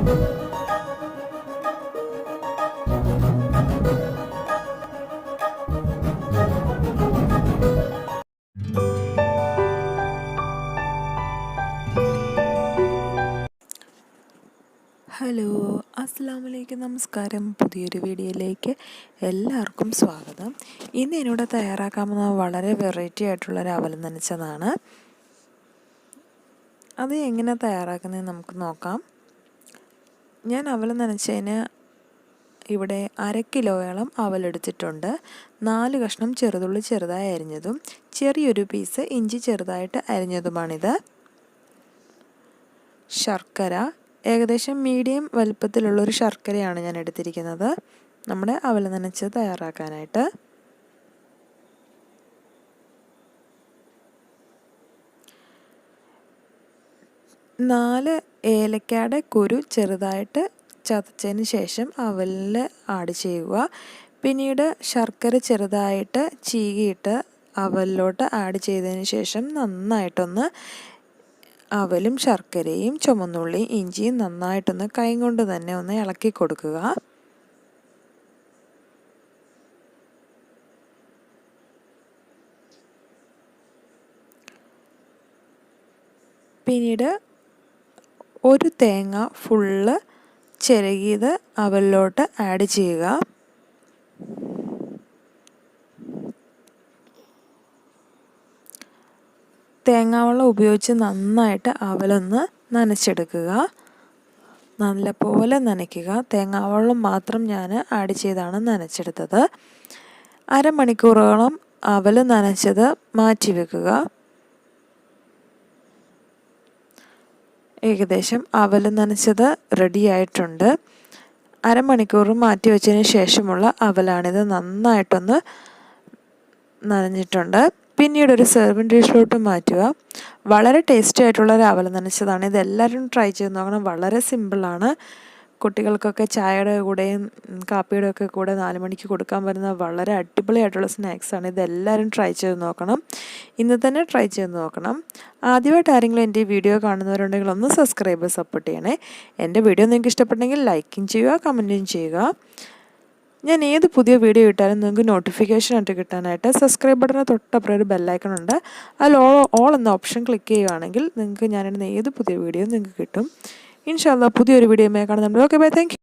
Hello അസ്സാം വലൈക്കും നമസ്കാരം. പുതിയൊരു വീഡിയോയിലേക്ക് എല്ലാവർക്കും സ്വാഗതം. ഇന്ന് എന്നോട് തയ്യാറാക്കാമെന്ന വളരെ വെറൈറ്റി ആയിട്ടുള്ളൊരു അവലം നനച്ചതാണ്. അത് എങ്ങനെ തയ്യാറാക്കുന്നത് നമുക്ക് നോക്കാം. ഞാൻ അവൽ നനച്ചതിന് ഇവിടെ അര കിലോയോളം അവലെടുത്തിട്ടുണ്ട് നാല് കഷ്ണം ചെറുതുള്ളി ചെറുതായി അരിഞ്ഞതും ചെറിയൊരു പീസ് ഇഞ്ചി ചെറുതായിട്ട് അരിഞ്ഞതുമാണിത്. ശർക്കര. ഏകദേശം മീഡിയം വലുപ്പത്തിലുള്ളൊരു ശർക്കരയാണ് ഞാൻ എടുത്തിരിക്കുന്നത്. നമ്മുടെ അവൽ നനച്ച് തയ്യാറാക്കാനായിട്ട്. നാല് ഏലക്കയുടെ കുരു ചെറുതായിട്ട് ചതച്ചതിന് ശേഷം അവലിൽ ആഡ് ചെയ്യുക. പിന്നീട് ശർക്കര ചെറുതായിട്ട് ചീകിയിട്ട് അവലിലോട്ട് ആഡ് ചെയ്തതിന് ശേഷം നന്നായിട്ടൊന്ന് അവലും ശർക്കരയും ചുമന്നുള്ളി ഇഞ്ചിയും നന്നായിട്ടൊന്ന് കൈ കൊണ്ട് തന്നെ ഒന്ന് ഇളക്കി കൊടുക്കുക. പിന്നീട് ഒരു തേങ്ങ ഫുള്ള് ചിരകിയത് അവലിലോട്ട് ആഡ് ചെയ്യുക. തേങ്ങാവെള്ളം ഉപയോഗിച്ച് നന്നായിട്ട് അവലൊന്ന് നനച്ചെടുക്കുക. നല്ലപോലെ നനയ്ക്കുക. തേങ്ങാവെള്ളം മാത്രം ഞാൻ ആഡ് ചെയ്താണ് നനച്ചെടുത്തത്. അരമണിക്കൂറോളം അവൽ നനച്ചത് മാറ്റി വെക്കുക ഏകദേശം അവൽ നനച്ചത് റെഡി ആയിട്ടുണ്ട്. അരമണിക്കൂർ മാറ്റി വെച്ചതിന് ശേഷമുള്ള അവലാണിത് നന്നായിട്ടൊന്ന് നനഞ്ഞിട്ടുണ്ട്. പിന്നീട് ഒരു സെർവിങ് ഡിഷിലോട്ട് മാറ്റുക. വളരെ ടേസ്റ്റി ആയിട്ടുള്ള ഒരു അവൽ നനച്ചതാണ്. ഇതെല്ലാവരും ട്രൈ ചെയ്ത് നോക്കണം. വളരെ സിമ്പിളാണ് കുട്ടികൾക്കൊക്കെ ചായയുടെ കൂടെയും കാപ്പിയുടെ ഒക്കെ കൂടെ നാല് മണിക്ക് കൊടുക്കാൻ വരുന്ന വളരെ അടിപൊളിയായിട്ടുള്ള സ്നാക്സാണ് ഇതെല്ലാവരും ട്രൈ ചെയ്ത് നോക്കണം. ഇന്ന് തന്നെ ട്രൈ ചെയ്ത് നോക്കണം. ആദ്യമായിട്ട് ആരെങ്കിലും എന്റെ വീഡിയോ കാണുന്നവരുണ്ടെങ്കിൽ ഒന്ന് സബ്സ്ക്രൈബ് സപ്പോർട്ട് ചെയ്യണേ. എന്റെ വീഡിയോ നിങ്ങൾക്ക് ഇഷ്ടപ്പെട്ടെങ്കിൽ ലൈക്കും ചെയ്യുക കമന്റും ചെയ്യുക. ഞാൻ ഏത് പുതിയ വീഡിയോ ഇട്ടാലും നിങ്ങൾക്ക് നോട്ടിഫിക്കേഷൻ ആയിട്ട് കിട്ടാനായിട്ട് സബ്സ്ക്രൈബ് ബട്ടന് തൊട്ടപ്പുറം ഒരു ബെല്ലൈക്കൺ ഉണ്ട്. അതിൽ ഓൾ ഓൾ എന്ന ഓപ്ഷൻ ക്ലിക്ക് ചെയ്യുകയാണെങ്കിൽ നിങ്ങൾക്ക് ഞാനിടുന്ന ഏത് പുതിയ വീഡിയോ നിങ്ങൾക്ക് കിട്ടും. ഇൻഷാല്ല പുതിയൊരു വീഡിയോ കാണുന്നുണ്ട്. Okay bye thank